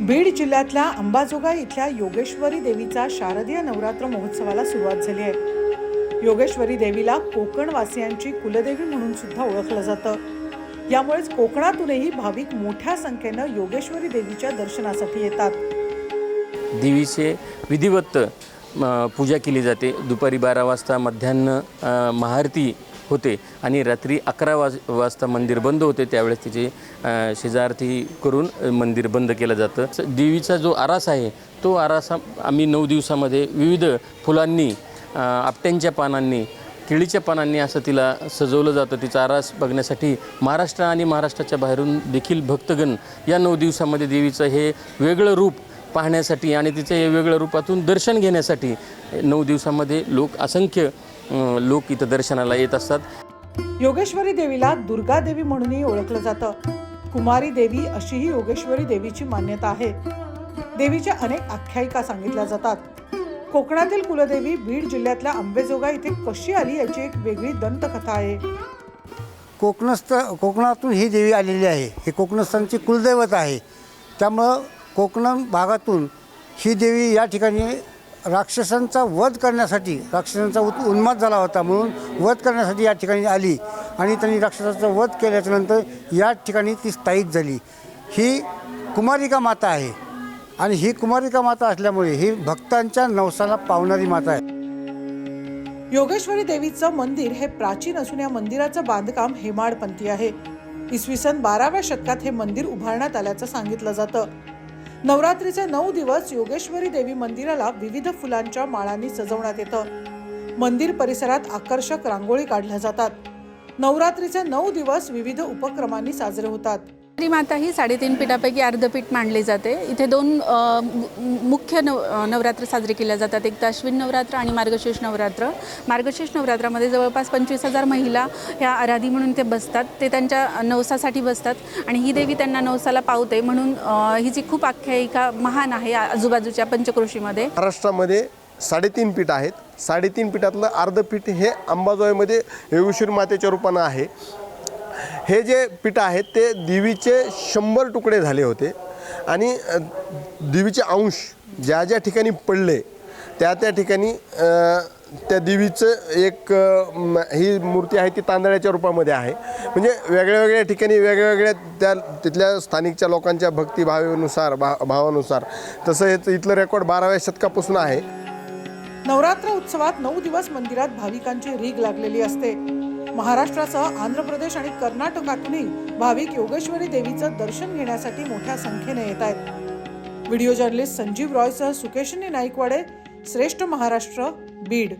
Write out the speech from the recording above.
बीड जिल्ह्यातल्या अंबाजोगाई इथल्या योगेश्वरी देवीचा शारदीय नवरात्र महोत्सवाला सुरुवात झाली आहे. योगेश्वरी देवीला कोकणवासियांची कुलदेवी म्हणून सुद्धा ओळखलं जातं. यामुळेच कोकणातूनही भाविक मोठ्या संख्येनं योगेश्वरी देवीच्या दर्शनासाठी येतात. देवीचे विधिवत पूजा केली जाते. दुपारी बारा वाजता मध्यान्ह महारती महाआरती होते. आणि रात्री अकरा वाज वाजता मंदिर बंद होते त्यावेळेस तिचे शेजारती करून मंदिर बंद केलं जातं. देवीचा जो आरास आहे तो आरासा आम्ही नऊ दिवसामध्ये विविध फुलांनी आपट्यांच्या पानांनी केळीच्या पानांनी असं तिला सजवलं जातं. तिचा आरास बघण्यासाठी महाराष्ट्र आणि महाराष्ट्राच्या बाहेरून देखील भक्तगण या नऊ दिवसामध्ये देवीचं हे वेगळं रूप पाहण्यासाठी आणि तिचं हे वेगळ्या रूपातून दर्शन घेण्यासाठी नऊ दिवसामध्ये लोक असंख्य लोक इथं दर्शनाला येत असतात. योगेश्वरी देवीला दुर्गा देवी म्हणूनही ओळखलं जातं. कुमारी देवी अशीही योगेश्वरी देवीची मान्यता आहे. देवीच्या अनेक आख्यायिका सांगितल्या जातात. कोकणातील कुलदेवी बीड जिल्ह्यातल्या अंबेजोगाई इथे कशी आली याची एक वेगळी दंतकथा आहे. कोकणस्थ कोकणातून ही देवी आलेली आहे. ही कोकणस्थांची कुलदैवत आहे. त्यामुळं कोकण भागातून ही देवी या ठिकाणी राक्षसांचा वध करण्यासाठी राक्षसांचा उत उन्माद झाला होता म्हणून वध करण्यासाठी या ठिकाणी आली. आणि त्यांनी राक्षसाचा वध केल्याच्यानंतर या ठिकाणी ती स्थायिक झाली. ही कुमारिका माता आहे. आणि ही कुमारिका माता असल्यामुळे ही भक्तांच्या नवसाला पावणारी माता आहे. योगेश्वरी देवीचं मंदिर हे प्राचीन असून या मंदिराचं बांधकाम हेमाडपंथी आहे. इसवी सन बाराव्या शतकात हे मंदिर उभारण्यात आल्याचं सांगितलं जातं. नवरात्रीचे नऊ दिवस योगेश्वरी देवी मंदिराला विविध फुलांच्या माळांनी सजवण्यात येतं. मंदिर परिसरात आकर्षक रांगोळी काढल्या जातात. नवरात्रीचे नऊ दिवस विविध उपक्रमांनी साजरे होतात. माता ही साडेतीन पीठापैकी अर्धपीठ मानली जाते. इथे दोन मुख्य नव नवरात्र साजरे केल्या जातात. एक तर अश्विन नवरात्र आणि मार्गशीर्ष नवरात्र. मार्गशीर्ष नवरात्रामध्ये जवळपास पंचवीस हजार महिला ह्या आराधी म्हणून ते बसतात. ते त्यांच्या नवसासाठी बसतात आणि ही देवी त्यांना नवसाला पावते म्हणून ही हिची खूप आख्यायिका महान आहे आजूबाजूच्या पंचक्रोशीमध्ये. महाराष्ट्रामध्ये साडेतीन पीठ आहेत. साडेतीन पीठातलं अर्धपीठ हे अंबाजोईमध्ये योगेश्वरी मातेच्या रूपानं आहे. हे जे पीठ आहेत ते देवीचे शंभर तुकडे झाले होते. आणि देवीचे अंश ज्या ज्या ठिकाणी पडले त्या त्या ठिकाणी त्या देवीचं एक ही मूर्ती आहे ती तांदळाच्या रूपामध्ये आहे. म्हणजे वेगळ्या वेगळ्या ठिकाणी वेगळ्या त्या तिथल्या स्थानिकच्या लोकांच्या भक्तिभावेनुसार भा भावानुसार तसं हे इथलं रेकॉर्ड बाराव्या शतकापासून आहे. नवरात्र उत्सवात नऊ दिवस मंदिरात भाविकांची रीग लागलेली असते. महाराष्ट्रासह आंध्र प्रदेश आणि कर्नाटकातूनही भाविक योगेश्वरी देवीचं दर्शन घेण्यासाठी मोठ्या संख्येने येत आहेत. व्हिडिओ जर्नलिस्ट संजीव रॉयसह सुकेशनी नाईकवाडे श्रेष्ठ महाराष्ट्र बीड.